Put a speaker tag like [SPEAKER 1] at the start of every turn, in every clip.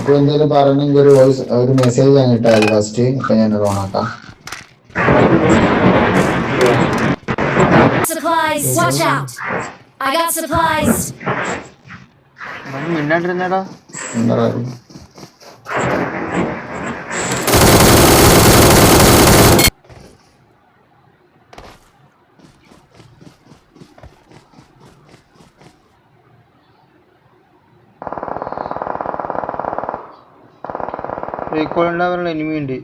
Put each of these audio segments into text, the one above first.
[SPEAKER 1] ഇപ്പൊ എന്തെങ്കിലും പറയണമെങ്കിൽ ഒരു വോയിസ് ഒരു മെസ്സേജ് ഞാൻ ഇട്ടാൽ ഫസ്റ്റ് അപ്പൊ ഞാൻ ഓണാക്കാം
[SPEAKER 2] Supplies. Watch out. I got supplies.
[SPEAKER 3] നമ്മൾ മിണ്ടാണ്ടിരുന്നേടാ
[SPEAKER 1] എന്താ
[SPEAKER 3] റീകോൾ ഉണ്ടാവാനുള്ള എനിമി ഉണ്ട്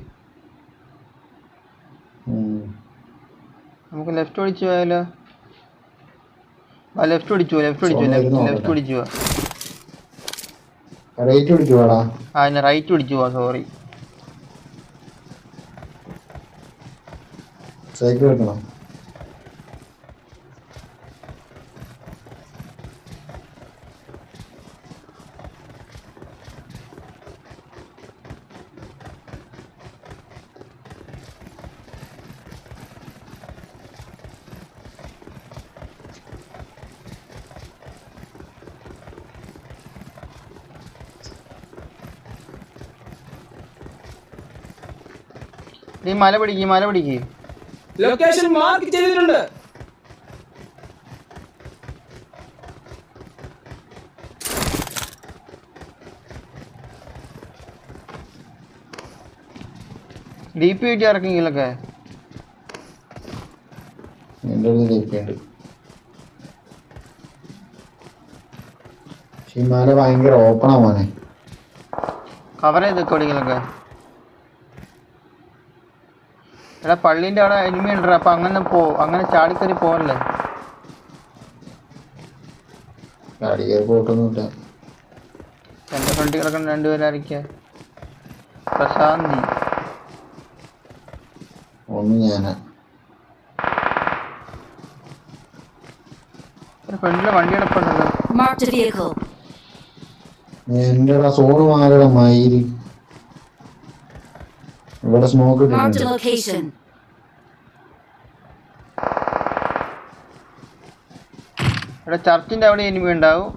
[SPEAKER 3] നമുക്ക് ലെഫ്റ്റ് ഓടിച്ചു പോയാലോ? ആ ലെഫ്റ്റ് ഓടിച്ചു ലെഫ്റ്റ് ഓടിച്ചു ലെഫ്റ്റ് ഓടിച്ചു
[SPEAKER 1] റൈറ്റ്. ഓടിച്ചു വേടാ
[SPEAKER 3] ആ ഞാൻ റൈറ്റ് ഓടിച്ചു പോവാ സോറി
[SPEAKER 1] സൈക്കിൾ എടുക്കണം.
[SPEAKER 3] നീ മല പിടിക്ക് മല പിടിക്ക്.
[SPEAKER 4] ലൊക്കേഷൻ മാർക്ക് ചെയ്തിട്ടുണ്ട്.
[SPEAKER 3] ഡി പി കിട്ടി
[SPEAKER 1] എന്റെ അടുത്ത് ഷിമാല ഭയങ്കര ഓപ്പണാ മോനെ.
[SPEAKER 3] കവർ ചെയ്ത് എവിടെയെങ്കിലൊക്കെ. എടാ പള്ളീന്റെ അവിടെ എനിമി ഉണ്ട് അപ്പൊ അങ്ങനെ പോ അങ്ങനെ ചാടിക്കറി പോവല്ലേ?
[SPEAKER 1] പോയിട്ടൊന്നുമില്ല.
[SPEAKER 3] എന്റെ ഫ്രണ്ടിൽ കിടക്കുന്ന പ്രശാന്തി.
[SPEAKER 1] ഒന്ന് ഞാനാ.
[SPEAKER 3] ഫ്രണ്ടിലെ വണ്ടി കിടപ്പുണ്ടല്ലോ.
[SPEAKER 2] എന്റെ.
[SPEAKER 1] എന്റെ സോണ് മാറണം മയിൽ. ഇവിടെ സ്മോക്ക്
[SPEAKER 2] location.
[SPEAKER 3] ഇവിടെ ചർച്ചിന്റെ അവിടെ എനിമി ഉണ്ടാവും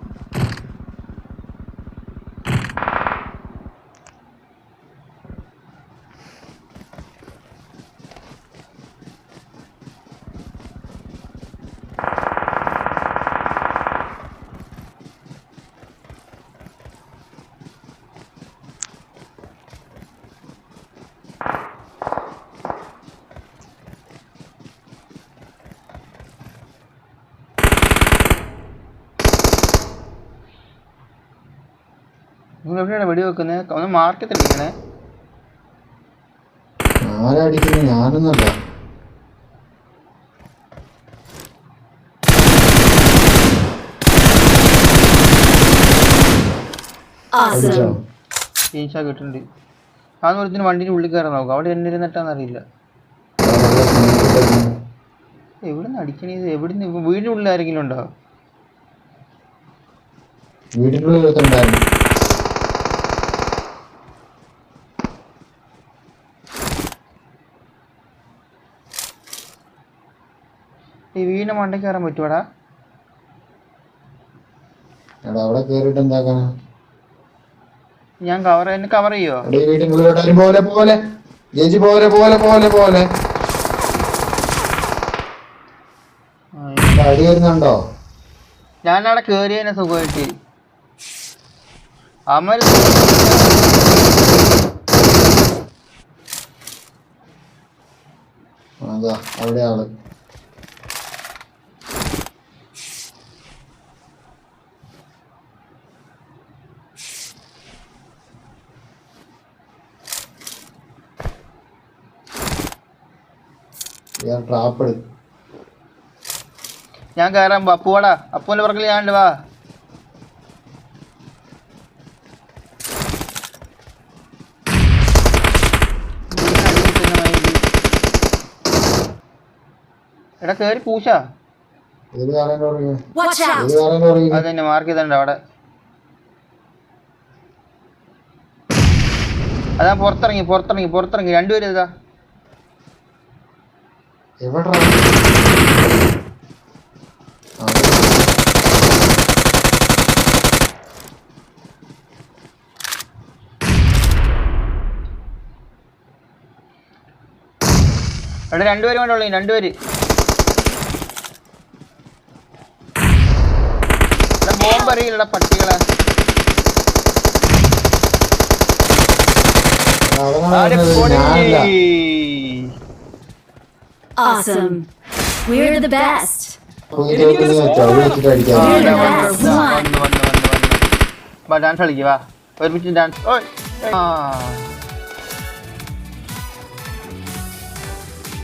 [SPEAKER 3] നിങ്ങൾ എവിടെയാണ് വെടി വെക്കുന്നത് ഒന്ന് മാർക്കറ്റിലിരിക്കണേ
[SPEAKER 1] ആരടിക്കുന്നു ഞാനൊന്നല്ല അടിച്ചോ
[SPEAKER 2] Awesome.
[SPEAKER 3] ടീച്ചാ കിട്ടുന്നുണ്ട് ആ ഒരുത്തിന് വണ്ടിന്റെ ഉള്ളിൽ കയറാൻ നോക്കും. അവിടെ എന്നെ ഇരുന്നിട്ടാന്ന് അറിയില്ല. എവിടുന്ന് അടിക്കണേ? അടിക്കണത് എവിടുന്ന്? വീടിനുള്ളിൽ ആരെങ്കിലും ഉണ്ടോ?
[SPEAKER 1] വീടിന്റെ
[SPEAKER 3] ഈ വീണ മണ്ടയ്ക്ക് കയറാൻ പറ്റുവാടാ.
[SPEAKER 1] എടാ അവിടെ കേറിട്ട് എന്താക്കാനാ
[SPEAKER 3] ഞാൻ കവർ എന്നെ കവർ ചെയ്യോ?
[SPEAKER 1] പോലെ പോലെ. ചേച്ചി പോലെ പോലെ പോലെ പോലെ. അടി വരുന്നുണ്ടോ?
[SPEAKER 3] ഞാൻ അവിടെ കേറിയതിനെ സുഖമായിട്ട്. അമൽ
[SPEAKER 1] അതാ അവിടെ ആൾ ഇയാൾ ട്രാപ്പ് എടുക്കും
[SPEAKER 3] ഞാൻ കയറാൻ അപ്പുവാടാ അപ്പുവിന്റെ പുറകിൽ ഞാനുണ്ട് വാ. എടാ കേറി പൂശ.
[SPEAKER 1] ഏത് കാലം തുടങ്ങി
[SPEAKER 2] Watch out.
[SPEAKER 1] ഏത് കാലം തുടങ്ങി
[SPEAKER 3] അത് തന്നെ മാർക്ക് ചെയ്തണ്ട അവിടെ. അതാ പുറത്തിറങ്ങി പുറത്തിറങ്ങി പുറത്തിറങ്ങി. രണ്ടുപേരും ഇതാ.
[SPEAKER 1] എവിടെ?
[SPEAKER 3] എടാ രണ്ടുപേരും വേണ്ടുള്ളൂ രണ്ടുപേര്. ബോംബ് അറിയില്ലടാ പട്ടികളെ. അവിടെ
[SPEAKER 2] Awesome. We're the best.
[SPEAKER 1] കുഞ്ഞിട്ട് വെക്കുന്ന വെച്ചോ വിളിച്ചിട്ട്
[SPEAKER 3] ആ,
[SPEAKER 1] അടിക്കാം
[SPEAKER 3] ദാ
[SPEAKER 2] You're the
[SPEAKER 3] വന്നു,
[SPEAKER 2] best
[SPEAKER 3] ദാ
[SPEAKER 2] one.
[SPEAKER 3] വന്നു, വന്നു, വന്നു, വന്നു. വാ ഡാൻസ് കളിക്കുക വാ ഒരുമിച്ച് ഡാൻസ് ഓ ആ